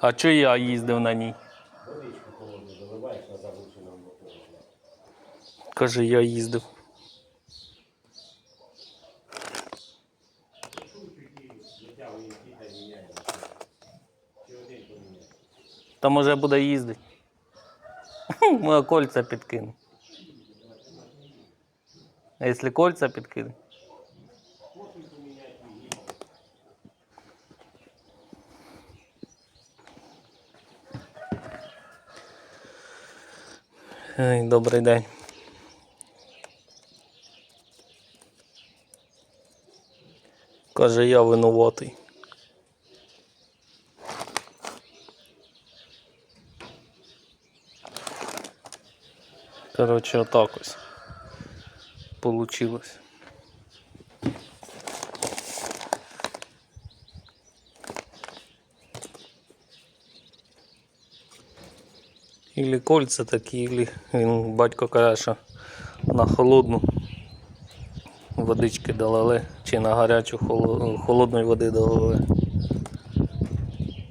А чого я їздив на ній? Водичку. Каже, я їздив. Чи. Та може буде їздити. Моє кольця підкину. А якщо кольця підкину? Ей, добрий день. Каже, я винуватий. Коротше, отак ось. Получилось. Ілі кольця такі, ілі він батько каже, що на холодну водички долили, чи на гарячу холодної води долили.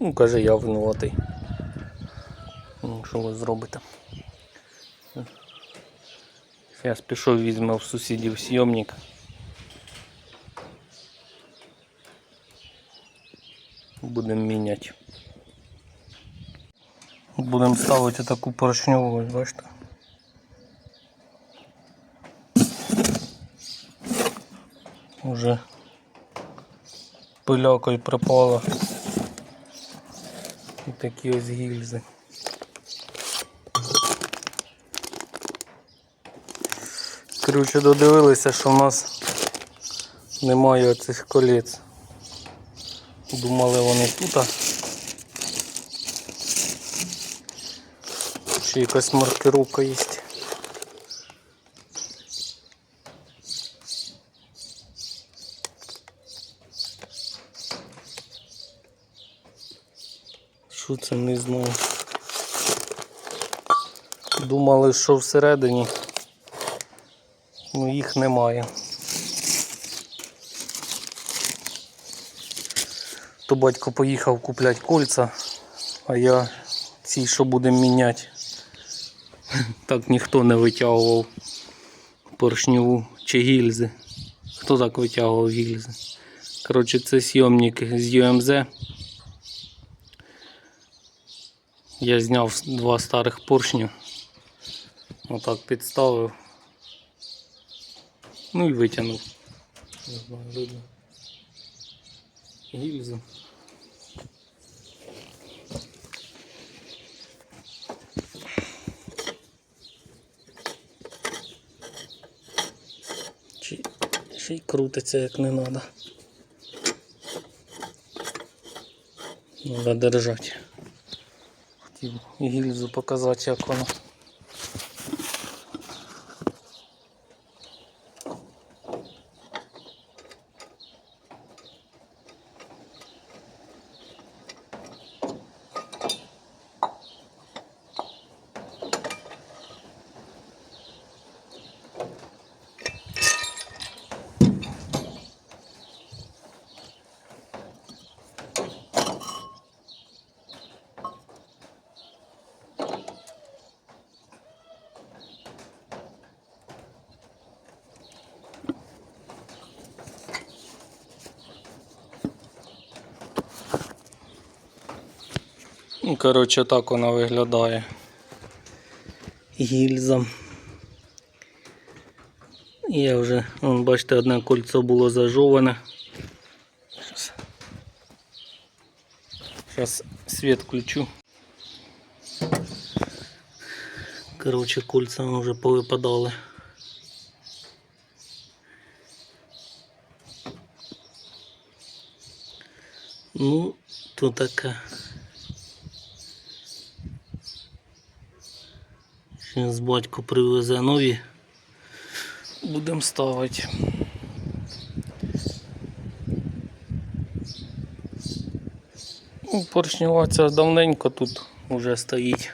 Ну, каже, я винуватий. Ну, що ви зробите? Зараз пішов візьме в сусідів сйомник. Будемо міняти. Будемо ставити таку поршньову, бачите. Уже пилякою припала. І такі ось гільзи. Коротше, додивилися, що в нас немає оцих колець. Думали вони тут. Ще якась маркировка є. Що це не знаю. Думали, що всередині. Ну їх немає. То батько поїхав купляти кольця, а я ці, що будемо міняти, так ніхто не витягував поршневу чи гільзи. Хто так витягував гільзи? Коротше, це сйомник з UMZ. Я зняв два старих поршня. Отак підставив. Ну і витягнув. Гільзу. Чи ще й крутиться як не треба. Треба держати. Хотів гільзу показати, як воно. Ну, коротше, так вона виглядає. Гільза. Я вже, вон, бачите, одне кольцо було зажоване. Зараз. Зараз світ включу. Коротше, кольця вон вже повипадали. Ну, то таке. Зараз батько привезе нові. Будемо ставити. Ну, давненько тут вже стоїть.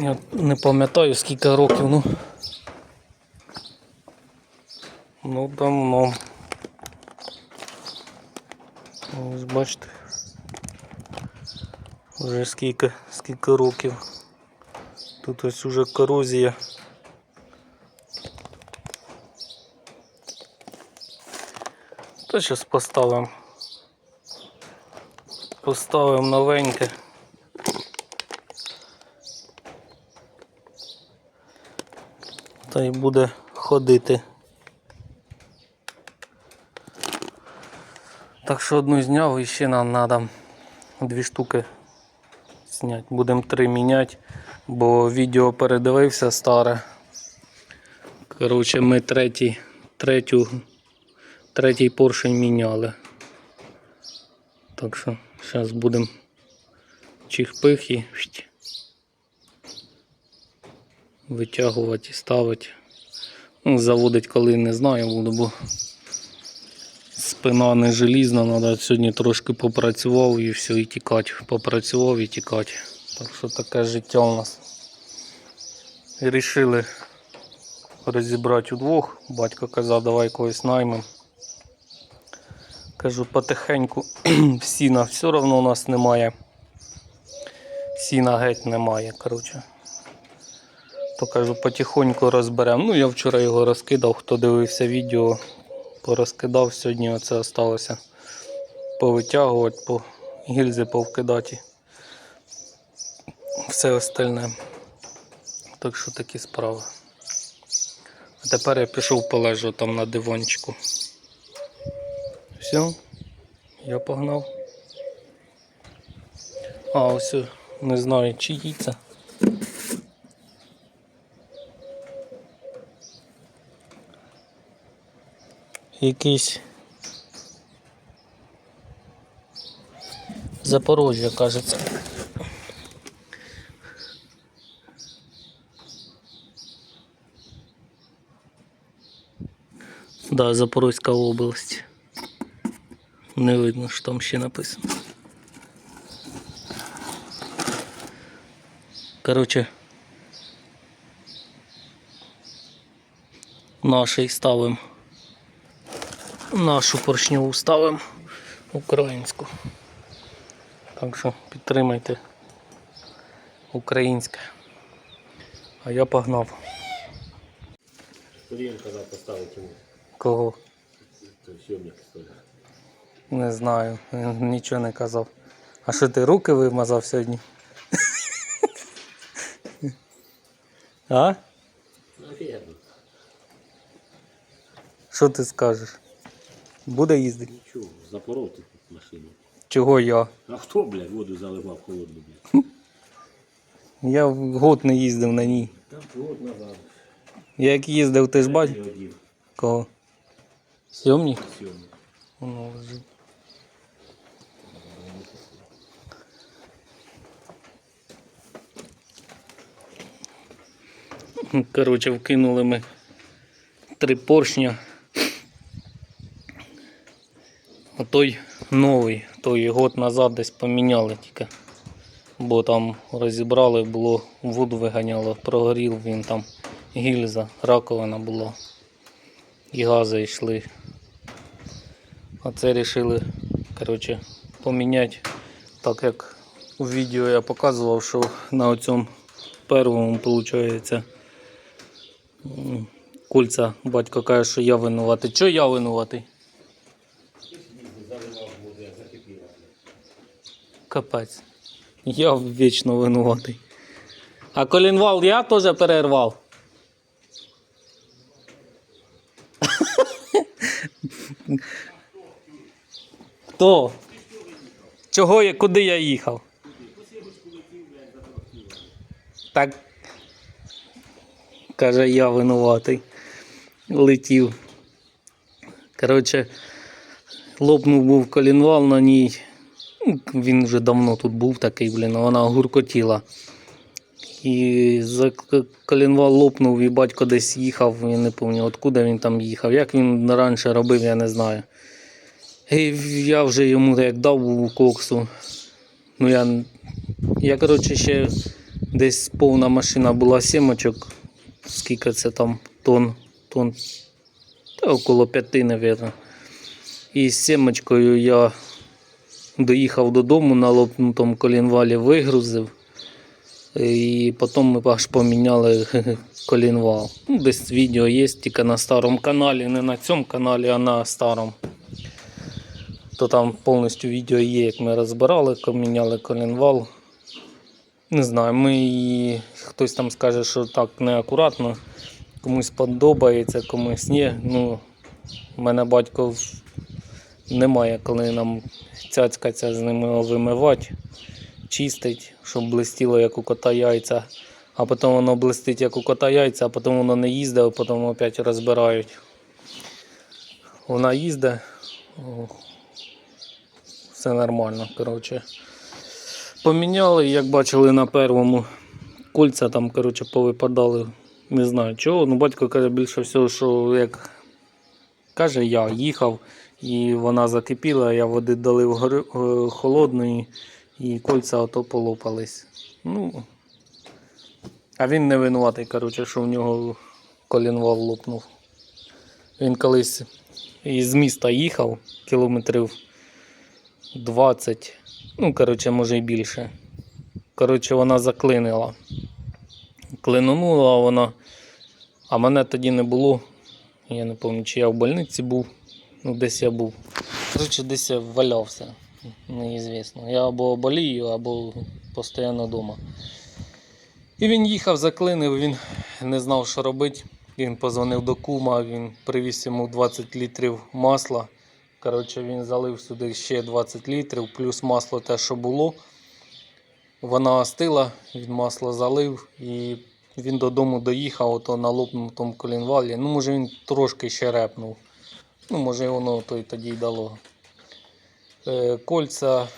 Я не пам'ятаю скільки років, ну. Ну давно. Ось бачите. Вже скільки, скільки років. Тут ось уже корозія. Та зараз поставимо. Поставимо новеньке. Та й буде ходити. Так що одну зняв і ще нам треба дві штуки зняти. Будемо три міняти, бо відео передивився старе. Коротше, ми третій, третю, третій поршень міняли. Так що зараз будемо чих-пих і витягувати і ставити. Ну, заводить коли не знаю буду, бо спина не желізна, треба сьогодні трошки попрацював і все, і тікати. Попрацював і тікати. Так що таке життя у нас. І рішили розібрати удвох. Батько казав, давай когось наймемо. Кажу, потихеньку сіна все одно у нас немає. Сіна геть немає, коротше. То кажу, потихоньку розберемо. Ну, я вчора його розкидав, хто дивився відео, порозкидав. Сьогодні оце осталося повитягувати, по гільзи повкидати. Все остальне. Так що такі справи. А тепер я пішов полежу там на диванчику. Все, я погнав. А, ось не знаю, чиї це. Якийсь Запорожжя, кажеться. Да, Запорозька область. Не видно, що там ще написано. Короче, наший ставимо. Нашу поршньову ставимо українську. Так що підтримайте українське. А я погнав. Курієм казав поставити йому. Кого? Не знаю, нічого не казав. А що ти руки вимазав сьогодні? А? Що ти скажеш? Буде їздити? Нічого, запоров ти машину. Чого я? А хто, блядь, воду заливав холодну, блядь? Я год не їздив на ній. Там год назад. Як їздив, ти ж бач? Я один Кого? Сьомник? сьомник. Воно лежить. Коротше, вкинули ми три поршня. А той новий, той год назад десь поміняли тільки. Бо там розібрали, було воду виганяло, прогорів він там гільза, раковина була. І гази йшли. А це вирішили коротше, поміняти, так як у відео я показував, що на цьому першому виходить кольця батько каже, що я винуватий. Чого я винуватий? Капець. Я вічно винуватий. А колінвал я теж перервав. Хто? Чого я, куди я їхав? Так. Каже, я винуватий. Летів. Коротше, лопнув був колінвал на ній. Ну, Він вже давно тут був такий, блін, вона гуркотіла. І за колінвал лопнув, і батько десь їхав, я не пам'ятаю, откуда він там їхав. Як він раніше робив, я не знаю. І я вже йому як дав коксу. Ну я, я коротше, ще десь повна машина була сімочок. Скільки це там тонн, тонн, та около п'яти, мабуть. І з сімочкою я доїхав додому на лопнутому колінвалі, вигрузив. І потім ми аж поміняли колінвал. Ну, десь відео є тільки на старому каналі, не на цьому каналі, а на старому. То там повністю відео є, як ми розбирали, міняли колінвал. Не знаю, ми її, хтось там скаже, що так неакуратно. Комусь подобається, комусь ні. Ну, у мене батько немає, коли нам цяцькаться з ними вимивати, чистить, щоб блистіло, як у кота яйця. А потім воно блистить, як у кота яйця, а потім воно не їздить, а потім опять розбирають. Вона їздить, все нормально, коротше. Поміняли, як бачили на первому, кольця там, коротше, повипадали. Не знаю чого. Ну, батько каже більше всього, що як каже, я їхав і вона закипіла, я води долив гори- е, холодної і кольця ото полопались. Ну, а він не винуватий, коротше, що в нього колінвал лопнув. Він колись із міста їхав кілометрів 20, ну, коротше, може і більше. Коротше, вона заклинила. Клинула вона, а мене тоді не було. Я не пам'ятаю, чи я в больниці був. Ну, десь я був. Коротше, десь я валявся. Неізвісно. Я або болію, або постійно вдома. І він їхав, заклинив, він не знав, що робити. Він позвонив до кума, він привіз йому 20 літрів масла. Коротше, він залив сюди ще 20 літрів, плюс масло те, що було. Вона остила, він масло залив і він додому доїхав ото на лопнутому колінвалі. Ну, може він трошки ще репнув. Ну, може воно то й тоді й дало. Е, кольця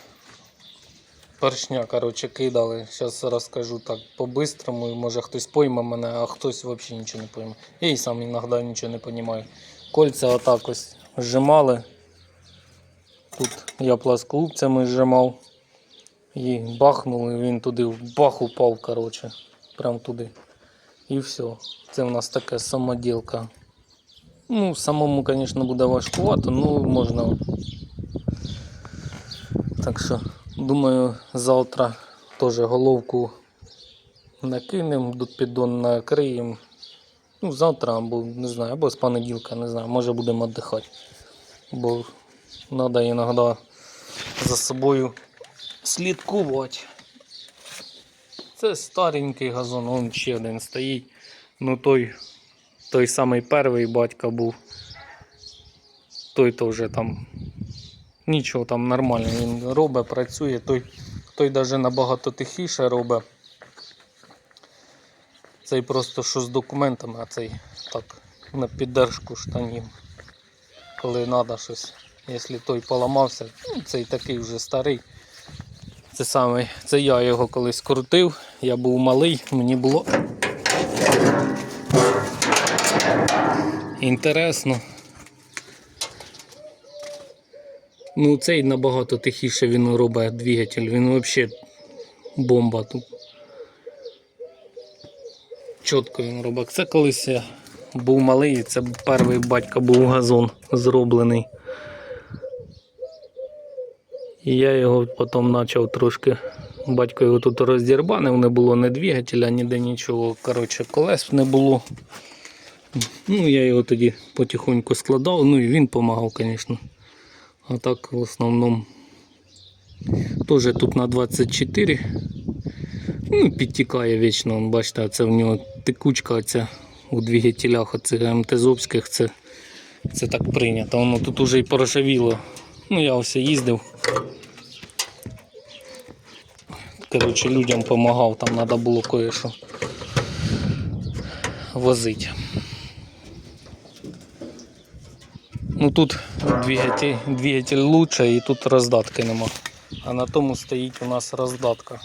першня, коротше, кидали. Зараз розкажу так по-бистрому. і Може хтось пойме мене, а хтось взагалі нічого не пойме. Я і сам іноді нічого не розумію. Кольця отак ось зжимали. Тут я пласколубцями зжимав. І бахнули, він туди в бах упав, коротше. Прям туди. І все. Це в нас така самоділка. Ну, самому, звісно, буде важкувато, ну можна. Так що, думаю, завтра теж головку накинемо, тут піддон накриємо. Ну, завтра або не знаю, або з понеділка, не знаю, може будемо віддихати. Бо треба іноді за собою слідкувати. Це старенький газон, он ще один стоїть. Ну той, той самий перший батька був. Той то вже там нічого там нормально він робить, працює. Той, той навіть набагато тихіше робить. Цей просто що з документами, а цей так на піддержку штанів. Коли треба щось. Якщо той поламався, ну, цей такий вже старий. Це саме, це я його колись крутив, я був малий, мені було інтересно. Ну, цей набагато тихіше він робить двигатель, він взагалі бомба тут. Чітко він робить. Це колись я був малий, це перший батька був газон зроблений. І я його потім почав трошки. Батько його тут роздірбанив, не було ні двигателя, ніде нічого. Коротше, колес не було. Ну, я його тоді потихоньку складав, ну і він допомагав, звісно. А так в основному теж тут на 24. Ну, підтікає вічно, бачите, це в нього текучка оця у двигателях оцих МТЗовських, це, це так прийнято. Воно тут уже і порожавіло. Ну, я ось їздив. Коротше, людям допомагав, там треба було кое-що возити. Ну тут двигатель, двигатель лучше і тут роздатки нема. А на тому стоїть у нас роздатка.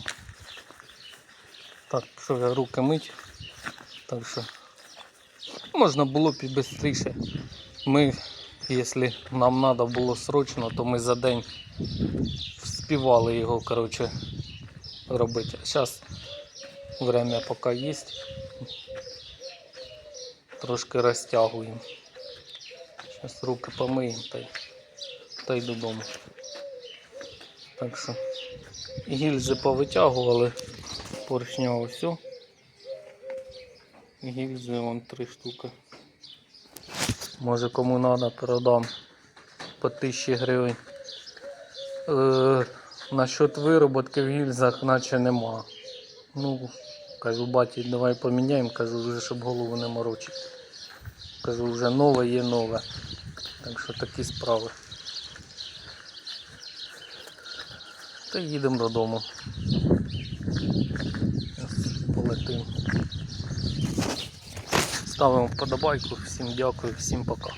Так, що я руки мить. Так що можна було б і швидше. Ми, якщо нам треба було срочно, то ми за день вспівали його, коротше, робити. А зараз время поки є. Трошки розтягуємо. Зараз руки помиємо та й, та й додому. Так що гільзи повитягували, поршня все. Гільзи вон три штуки. Може кому треба передам по 1000 гривень. Е, насчет вироботки в гільзах наче нема. Ну, кажу, баті, давай поміняємо, кажу, вже щоб голову не морочити. Кажу, вже нове є нове. Так що такі справи. Та їдемо додому. Зараз Полетим. Ставимо вподобайку. Всім дякую, всім пока.